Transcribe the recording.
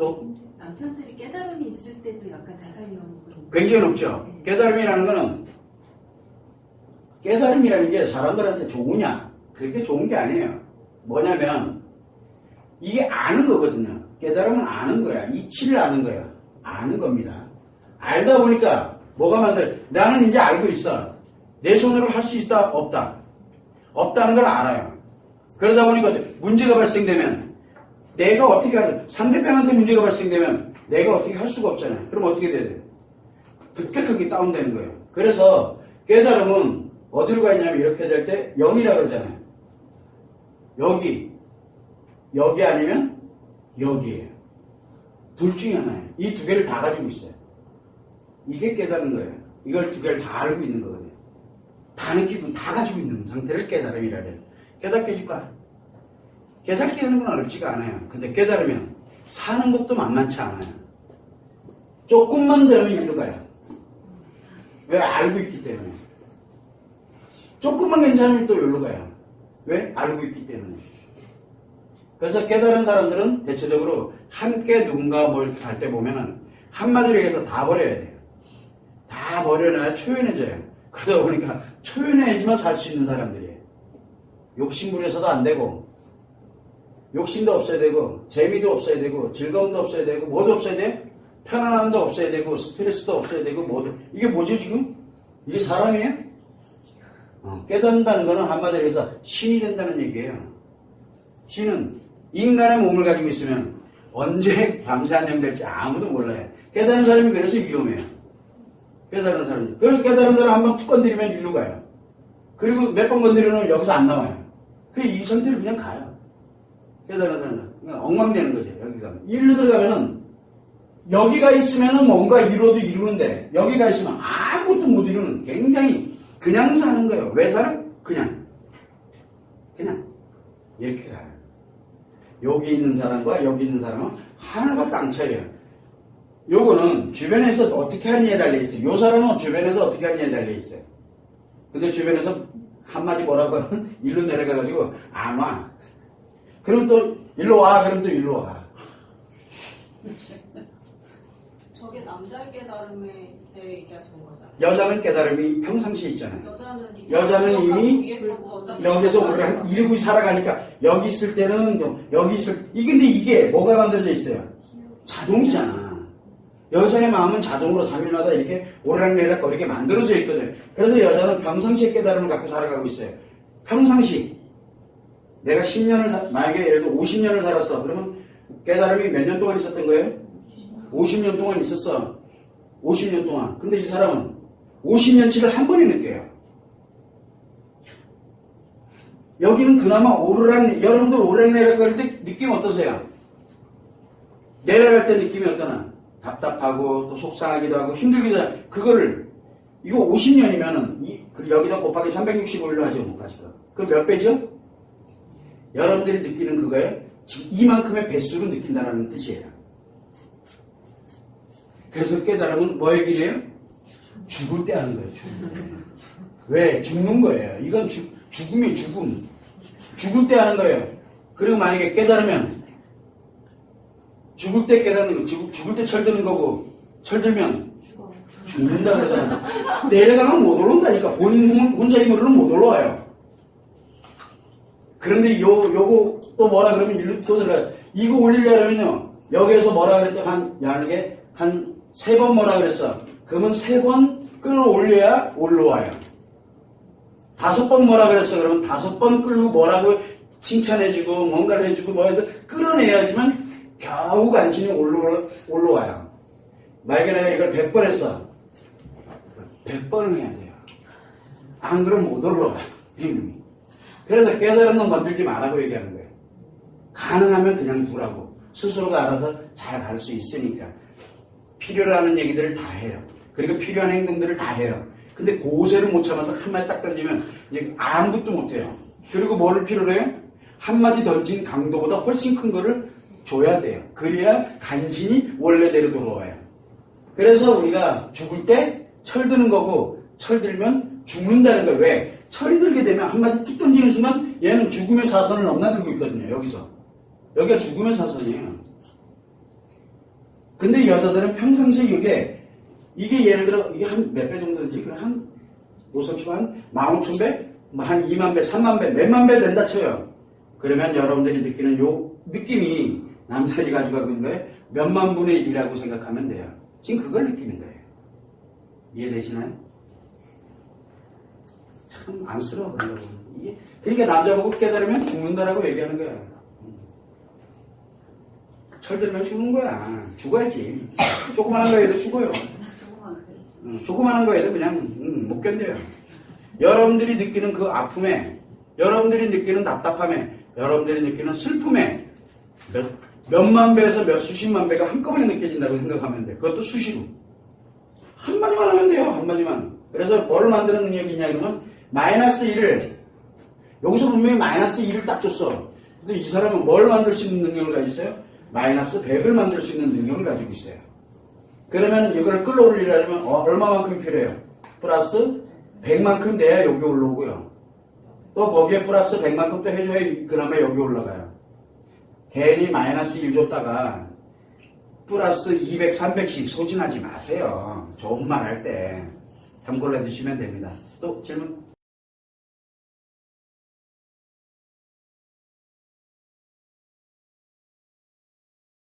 또 남편들이 깨달음이 있을 때도 약간 자살 위험으로 굉장히 높죠. 깨달음이라는 거는 깨달음이라는 게 사람들한테 좋으냐? 그렇게 좋은 게 아니에요. 뭐냐면 이게 아는 거거든요. 깨달음은 아는 거야. 이치를 아는 거야. 아는 겁니다. 알다 보니까 뭐가 만들? 나는 이제 알고 있어. 내 손으로 할 수 있다 없다. 없다는 걸 알아요. 그러다 보니까 문제가 발생되면 내가 어떻게 할 상대편한테 문제가 발생되면 내가 어떻게 할 수가 없잖아요. 그럼 어떻게 돼야 돼요? 급격하게 다운되는 거예요. 그래서 깨달음은 어디로 가 있냐면 이렇게 될 때 영이라 그러잖아요. 여기, 여기 아니면 여기에요. 둘 중에 하나예요. 이 두 개를 다 가지고 있어요. 이게 깨달은 거예요. 이걸 두 개를 다 알고 있는 거거든요. 다 느끼고 다 가지고 있는 상태를 깨달음이라 해요. 깨닫게 해줄까? 깨닫게 하는 건 어렵지가 않아요. 근데 깨달으면 사는 것도 만만치 않아요. 조금만 되면 일로 가요. 왜? 알고 있기 때문에. 조금만 괜찮으면 또 여기로 가요. 왜? 알고 있기 때문에. 그래서 깨달은 사람들은 대체적으로 함께 누군가 뭐 이렇게 갈때 보면은 한마디로 얘기해서 다 버려야 돼요. 다 버려놔야 초연해져요. 그러다 보니까 초연해야지만 살 수 있는 사람들이에요. 욕심부려서도 안 되고, 욕심도 없어야 되고, 재미도 없어야 되고, 즐거움도 없어야 되고, 뭐도 없어야 돼? 편안함도 없어야 되고, 스트레스도 없어야 되고, 뭐도. 이게 뭐지, 지금? 이게 사람이에요? 어, 깨닫는다는 거는 한마디로 해서 신이 된다는 얘기예요. 신은 인간의 몸을 가지고 있으면 언제 밤새 안녕될지 아무도 몰라요. 깨달은 사람이 그래서 위험해요. 깨달은 사람이. 그래서 깨달은 사람 한 번 툭 건드리면 일로 가요. 그리고 몇 번 건드리면 여기서 안 나와요. 그이 상태로 그냥 가요. 사람은. 그냥 엉망되는 거죠. 여기 가면. 일로 들어가면은 여기가 있으면은 뭔가 이루어도 이루는데 여기가 있으면 아무것도 못 이루는 굉장히 그냥 사는 거예요. 왜 살아? 그냥. 그냥. 이렇게 가요. 여기 있는 사람과 여기 있는 사람은 하늘과 땅 차이에요. 요거는 주변에서 어떻게 하느냐에 달려있어요. 요 사람은 주변에서 어떻게 하느냐에 달려있어요. 근데 주변에서 한마디 뭐라고 하면 일로 내려가가지고 안 와. 그럼 또 일로 와. 그럼 또 일로 와. 저게 남자의 깨달음에 대해 얘기하시는 거잖아요. 여자는 깨달음이 평상시에 있잖아요. 여자는 여자는 이미 것도 어차피 여기서 오래 이러고 살아가니까 여기 있을 때는 좀 여기 있을 이 근데 이게 뭐가 만들어져 있어요? 자동이잖아. 여자의 마음은 자동으로 3일마다 이렇게 오르락내리락 거리게 만들어져 있거든. 그래서 여자는 평상시에 깨달음을 갖고 살아가고 있어요. 평상시. 내가 10년을 만약에 예를 들어 50년을 살았어. 그러면 깨달음이 몇 년 동안 있었던 거예요? 50년 동안 있었어. 50년 동안. 근데 이 사람은 50년치를 한 번에 느껴요. 여기는 그나마 오르락, 여러분들 오르락내리락 거릴 때 느낌 어떠세요? 내려갈 때 느낌이 어떠나? 답답하고 또 속상하기도 하고 힘들기도 하고 그거를 이거 50년이면은 이, 그 여기다 곱하기 365일로 하죠 못가지고 그럼 몇 배죠? 여러분들이 느끼는 그거에 지금 이만큼의 배수로 느낀다는 뜻이에요. 그래서 깨달음은 뭐의 길이에요? 죽을 때 하는 거예요. 죽을 때. 왜? 죽는 거예요. 이건 죽, 죽음이 죽음. 죽을 때 하는 거예요. 그리고 만약에 깨달으면 죽을 때 깨닫는 거, 죽, 죽을 때 철드는 거고 철들면. 죽는다 그러잖아. 내려가면 못 올라온다니까. 본인 혼- 혼자 힘으로는 못 올라와요. 그런데 요, 요거 또 뭐라 그러면 일로 또 들어가. 이거 올리려면요. 여기에서 뭐라 그랬대? 한, 야하게 한 세 번 뭐라 그랬어? 그러면 세 번 끌어올려야 올라와요. 다섯 번 뭐라 그랬어? 그러면 다섯 번 끌고 뭐라고 칭찬해주고 뭔가를 해주고 뭐 해서 끌어내야지만 겨우 간신히 올라, 올라와요. 만약에 내가 이걸 100번 했어. 100번을 해야 돼요. 안 그러면 못 올라와요. 그래서 깨달은 놈 건들지 말라고 얘기하는 거예요. 가능하면 그냥 두라고. 스스로가 알아서 잘 갈 수 있으니까. 필요로 하는 얘기들을 다 해요. 그리고 필요한 행동들을 다 해요. 근데 고세를 못 참아서 한마디 딱 던지면 아무것도 못 해요. 그리고 뭐를 필요로 해요? 한마디 던진 강도보다 훨씬 큰 거를 줘야 돼요. 그래야 간신히 원래대로 돌아와요. 그래서 우리가 죽을 때 철드는 거고 철들면 죽는다는 거예요. 왜? 철이 들게 되면 한마디 툭 던지는 순간 얘는 죽음의 사선을 넘나들고 있거든요. 여기서. 여기가 죽음의 사선이에요. 근데 여자들은 평상시에 이게, 이게 예를 들어, 이게 한 몇 배 정도 되지? 그럼 한, 요섭 한 15,000배? 뭐한 2만 배, 3만 배, 몇만 배 된다 쳐요. 그러면 여러분들이 느끼는 요 느낌이 남자들이 가지고 있는 거에 몇만 분의 1이라고 생각하면 돼요. 지금 그걸 느끼는 거예요. 이해되시나요? 참 안쓰러워. 이게 그러니까 남자 보고 깨달으면 죽는다라고 얘기하는 거야. 철들면 죽는 거야. 죽어야지. 조그마한 거에도 죽어요. 음, 조그마한 거에도 그냥 음, 못 견뎌요. 여러분들이 느끼는 그 아픔에, 여러분들이 느끼는 답답함에, 여러분들이 느끼는 슬픔에 몇, 몇만 배에서 몇 수십만 배가 한꺼번에 느껴진다고 생각하면 돼. 그것도 수시로. 한마디만 하면 돼요. 한마디만. 그래서 뭘 만드는 능력이 있냐 그러면 마이너스 1을 여기서 분명히 마이너스 2를 딱 줬어. 근데 이 사람은 뭘 만들 수 있는 능력을 가지고 있어요? 마이너스 100을 만들 수 있는 능력을 가지고 있어요. 그러면 이걸 끌어올리려면 어, 얼마만큼 필요해요? 플러스 100만큼 돼야 여기 올라오고요. 또 거기에 플러스 100만큼 또 해줘야 그나마 여기 올라가요. 괜히 마이너스 1 줬다가 플러스 200, 300씩 소진하지 마세요. 좋은 말 할 때 참고로 해주시면 됩니다. 또 질문?